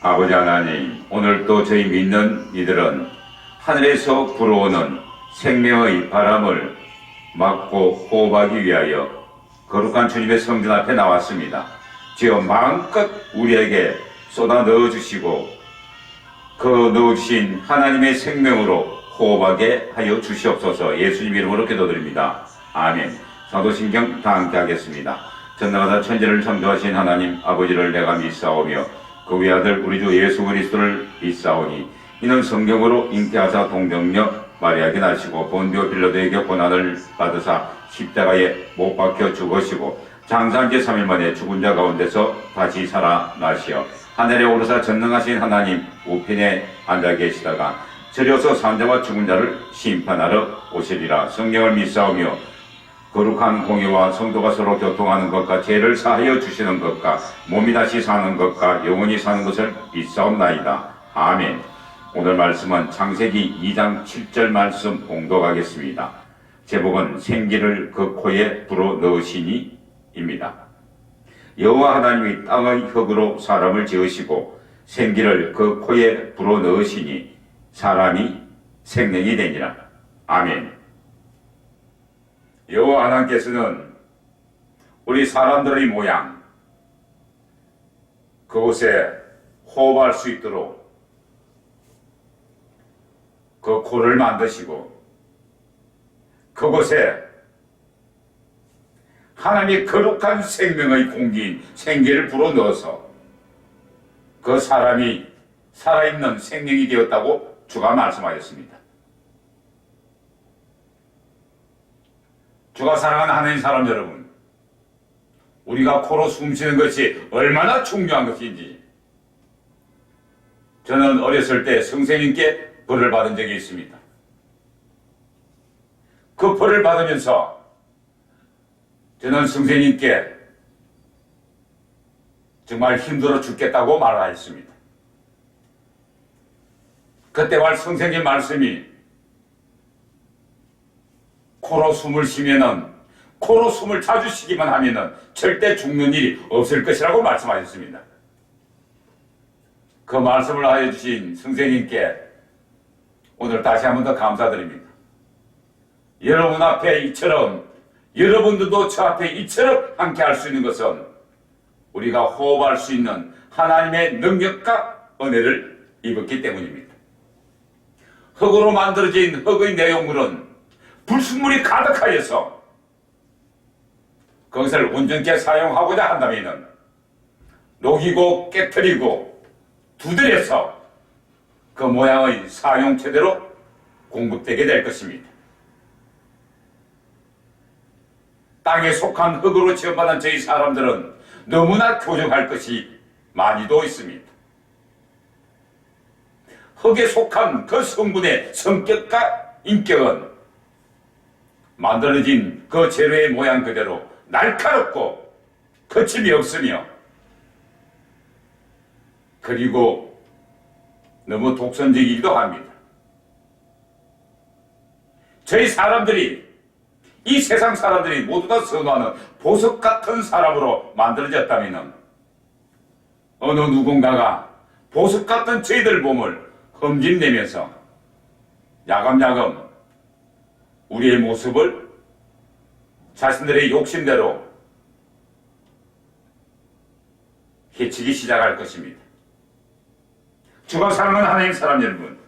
아버지 하나님, 오늘 또 저희 믿는 이들은 하늘에서 불어오는 생명의 바람을 막고 호흡하기 위하여 거룩한 주님의 성전 앞에 나왔습니다. 주여 마음껏 우리에게 쏟아 넣어주시고 그 넣으신 하나님의 생명으로 호흡하게 하여 주시옵소서 예수님 이름으로 기도드립니다. 아멘. 사도신경 다 함께 하겠습니다. 전나가사 천지를 창조하신 하나님 아버지를 내가 믿사오며 그 외아들 우리 주 예수 그리스도를 믿사오니 이는 성경으로 잉태하사 동정녀 마리아에게 나시고 본디오 빌로드에게 고난을 받으사 십자가에 못 박혀 죽으시고 장사한 지 3일 만에 죽은 자 가운데서 다시 살아나시어 하늘에 오르사 전능하신 하나님 우편에 앉아 계시다가 저려서 산자와 죽은 자를 심판하러 오시리라. 성령을 믿사오며 거룩한 공의와 성도가 서로 교통하는 것과 죄를 사하여 주시는 것과 몸이 다시 사는 것과 영원히 사는 것을 믿사옵나이다. 아멘. 오늘 말씀은 창세기 2장 7절 말씀 봉독하겠습니다. 제목은 생기를 그 코에 불어 넣으시니 입니다. 여호와 하나님이 땅의 흙으로 사람을 지으시고 생기를 그 코에 불어 넣으시니 사람이 생명이 되니라. 아멘. 여호와 하나님께서는 우리 사람들의 모양 그곳에 호흡할 수 있도록 그 코를 만드시고 그곳에 하나님의 거룩한 생명의 공기인 생기를 불어넣어서 그 사람이 살아있는 생명이 되었다고 주가 말씀하셨습니다. 주가 사랑하는 하나님 사람 여러분, 우리가 코로 숨 쉬는 것이 얼마나 중요한 것인지 저는 어렸을 때 선생님께 벌을 받은 적이 있습니다. 그 벌을 받으면서 저는 선생님께 정말 힘들어 죽겠다고 말하였습니다. 그때 말 선생님 말씀이 코로 숨을 쉬면은 코로 숨을 자주 쉬기만 하면은 절대 죽는 일이 없을 것이라고 말씀하셨습니다. 그 말씀을 하여 주신 선생님께 오늘 다시 한 번 더 감사드립니다. 여러분 앞에 이처럼 여러분들도 저 앞에 이처럼 함께 할 수 있는 것은 우리가 호흡할 수 있는 하나님의 능력과 은혜를 입었기 때문입니다. 흙으로 만들어진 흙의 내용물은 불순물이 가득하여서 그것을 온전케 사용하고자 한다면 녹이고 깨뜨리고 두드려서 그 모양의 사용체대로 공급되게 될 것입니다. 땅에 속한 흙으로 지원받은 저희 사람들은 너무나 교정할 것이 많이도 있습니다. 흙에 속한 그 성분의 성격과 인격은 만들어진 그 재료의 모양 그대로 날카롭고 거침이 없으며 그리고 너무 독선적이기도 합니다. 저희 사람들이 이 세상 사람들이 모두 다 선호하는 보석 같은 사람으로 만들어졌다면 어느 누군가가 보석 같은 저희들 몸을 흠집내면서 야금야금 우리의 모습을 자신들의 욕심대로 해치기 시작할 것입니다. 주가 사랑하는 하나님 사람 여러분,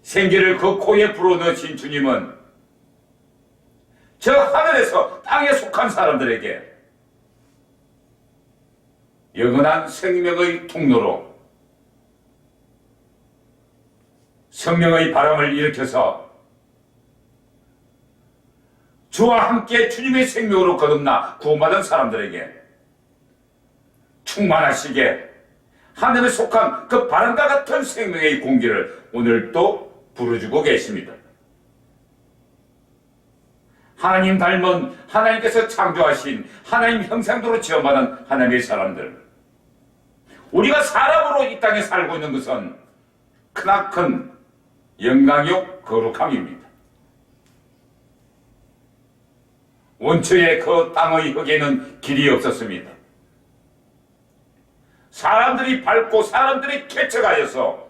생기를 그 코에 불어넣으신 주님은 저 하늘에서 땅에 속한 사람들에게 영원한 생명의 통로로 성령의 바람을 일으켜서 주와 함께 주님의 생명으로 거듭나 구원받은 사람들에게 충만하시게 하늘에 속한 그 바람과 같은 생명의 공기를 오늘 또 부르주고 계십니다. 하나님 닮은 하나님께서 창조하신 하나님 형상대로 지어받은 하나님의 사람들. 우리가 사람으로 이 땅에 살고 있는 것은 크나큰 영광요 거룩함입니다. 원초에 그 땅의 흙에는 길이 없었습니다. 사람들이 밟고 사람들이 개척하여서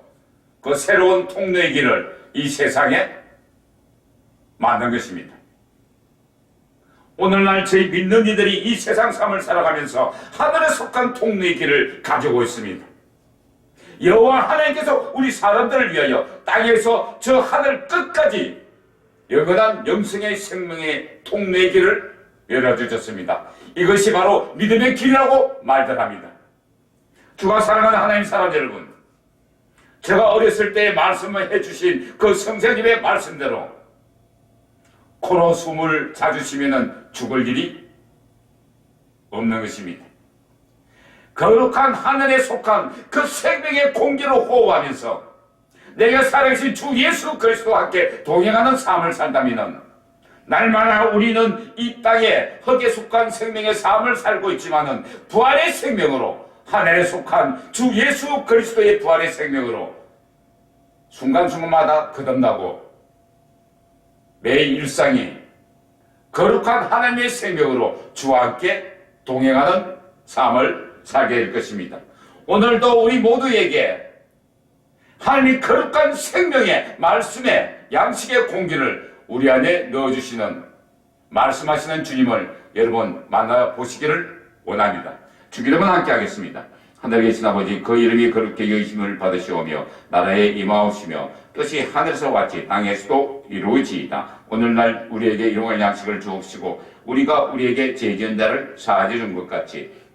그 새로운 통로의 길을 이 세상에 만든 것입니다. 오늘날 저희 믿는 이들이 이 세상 삶을 살아가면서 하늘에 속한 통로의 길을 가지고 있습니다. 여호와 하나님께서 우리 사람들을 위하여 땅에서 저 하늘 끝까지 영원한 영생의 생명의 통로의 길을 열어주셨습니다. 이것이 바로 믿음의 길이라고 말들 합니다. 주가 사랑하는 하나님 사람 여러분, 제가 어렸을 때 말씀을 해주신 그 성령님의 말씀대로 코로 숨을 자주 쉬면 죽을 일이 없는 것입니다. 거룩한 하늘에 속한 그 생명의 공기를 호흡하면서 내가 살아계신 주 예수 그리스도와 함께 동행하는 삶을 산다면 날마다 우리는 이 땅에 흙에 속한 생명의 삶을 살고 있지만은 부활의 생명으로 하늘에 속한 주 예수 그리스도의 부활의 생명으로 순간순간마다 거듭나고 매일 일상이 거룩한 하나님의 생명으로 주와 함께 동행하는 삶을 살게 될 것입니다. 오늘도 우리 모두에게 하나님 거룩한 생명의 말씀의 양식의 공기를 우리 안에 넣어주시는 말씀하시는 주님을 여러분 만나보시기를 원합니다. 주기름은 함께 하겠습니다. 하늘에 계신 아버지 그 이름이 그렇게 여기심을 받으시오며 나라에 임하옵시며 뜻이 하늘에서 왔지 땅에서도 이루어지이다. 오늘날 우리에게 일용할 양식을 주옵시고 우리가 우리에게 죄지은 자를 사하여 준 것 같이